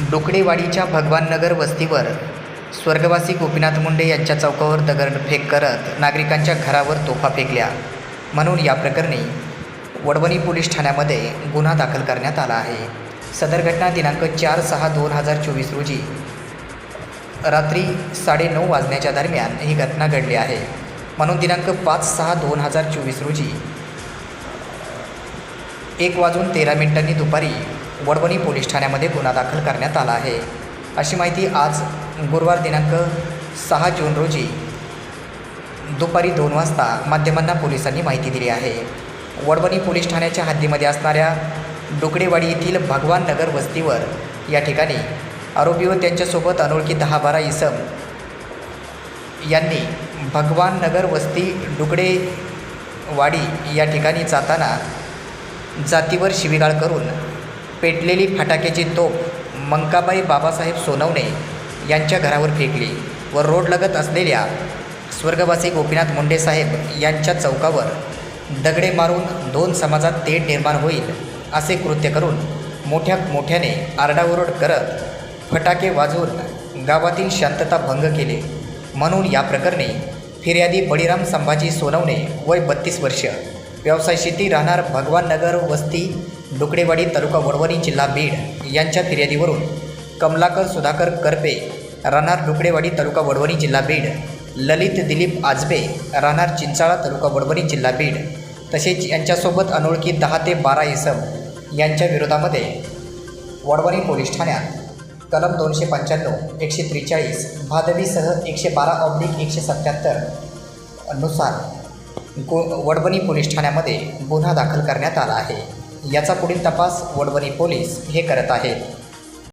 डोकडेवाडीच्या भगवाननगर वस्तीवर स्वर्गवासी गोपीनाथ मुंडे यांच्या चौकावर दगडफेक करत नागरिकांच्या घरावर तोफा फेकल्या. म्हणून या प्रकरणी वडवणी पोलीस ठाण्यामध्ये गुन्हा दाखल करण्यात आला आहे. सदर घटना दिनांक चार सहा दोन हजार चोवीस रोजी रात्री साडेनऊ वाजण्याच्या दरम्यान ही घटना घडली आहे. म्हणून दिनांक पाच सहा दोन हजार चोवीस रोजी एक वाजून तेरा मिनिटांनी दुपारी वडवणी पोलीस ठाण्यामध्ये गुन्हा दाखल करण्यात आला आहे. अशी माहिती आज गुरुवार दिनांक सहा जून रोजी दुपारी दोन वाजता माध्यमांना पोलिसांनी माहिती दिली आहे. वडवणी पोलीस ठाण्याच्या हद्दीमध्ये असणाऱ्या डुकडेवाडी येथील भगवान नगर वस्तीवर या ठिकाणी आरोपी व त्यांच्यासोबत अनोळखी दहा बारा इसम यांनी भगवान नगर वस्ती डुकडेवाडी या ठिकाणी जाताना जातीवर शिवीगाळ करून पेटलेली फटाक्याची तोफ मंकाबाई बाबासाहेब सोनवणे यांच्या घरावर फेकली व रोडलगत असलेल्या स्वर्गवासी गोपीनाथ मुंडे साहेब यांच्या चौकावर दगडे मारून दोन समाजात तेढ निर्माण होईल असे कृत्य करून मोठ्या मोठ्याने आरडाओरड करत फटाके वाजवून गावातील शांतता भंग केले. म्हणून या प्रकरणी फिर्यादी बळीराम संभाजी सोनवणे वय बत्तीस वर्ष व्यवसाय शेती राहणार भगवान नगर वस्ती डुकडेवाडी तालुका वडवणी जिल्हा बीड यांच्या फिर्यादीवरून कमलाकर सुधाकर करपे राहणार डुकडेवाडी तालुका वडवणी जिल्हा बीड ललित दिलीप आजबे राहणार चिंचाळा तालुका वडवणी जिल्हा बीड तसेच यांच्यासोबत अनोळखी दहा ते बारा इसम यांच्या विरोधामध्ये वडवणी पोलीस ठाण्यात कलम दोनशे पंच्याण्णव एकशे त्रेचाळीस भादवीसह एकशे बारा ऑब्लिक एकशे सत्याहत्तरनुसार गो वडवणी पोलीस ठाण्यामध्ये गुन्हा दाखल करण्यात आला आहे. याचा पुढील तपास वडवणी पोलीस हे करत आहेत.